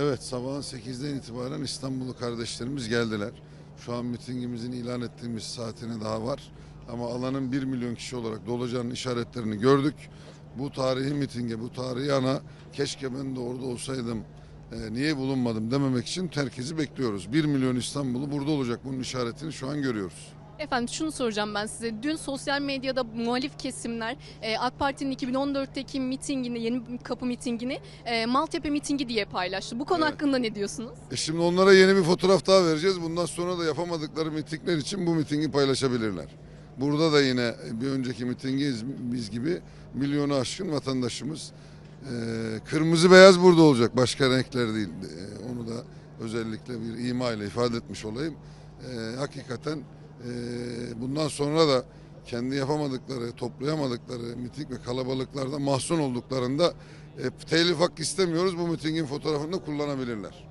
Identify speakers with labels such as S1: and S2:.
S1: Evet sabahın 8'den itibaren İstanbullu kardeşlerimiz geldiler. Şu an mitingimizin ilan ettiğimiz saatine daha var. Ama alanın 1 milyon kişi olarak dolacağının işaretlerini gördük. Bu tarihi mitinge, bu tarihi ana keşke ben de orada olsaydım, e, niye bulunmadım dememek için herkesi bekliyoruz. 1 milyon İstanbullu burada olacak bunun işaretini şu an görüyoruz.
S2: Efendim şunu soracağım ben size. Dün sosyal medyada muhalif kesimler e, AK Parti'nin 2014'teki mitingini, yeni kapı mitingini e, Maltepe mitingi diye paylaştı. Bu konu
S1: Evet.
S2: hakkında ne diyorsunuz?
S1: E şimdi onlara yeni bir fotoğraf daha vereceğiz. Bundan sonra da yapamadıkları mitingler için bu mitingi paylaşabilirler. Burada da yine bir önceki mitingiz biz gibi milyonu aşkın vatandaşımız e, kırmızı beyaz burada olacak. Başka renkler değil. E, onu da özellikle bir ima ile ifade etmiş olayım. E, hakikaten bundan sonra da kendi yapamadıkları, toplayamadıkları miting ve kalabalıklarda mahzun olduklarında e, telif hakkı istemiyoruz. Bu mitingin fotoğrafını da kullanabilirler.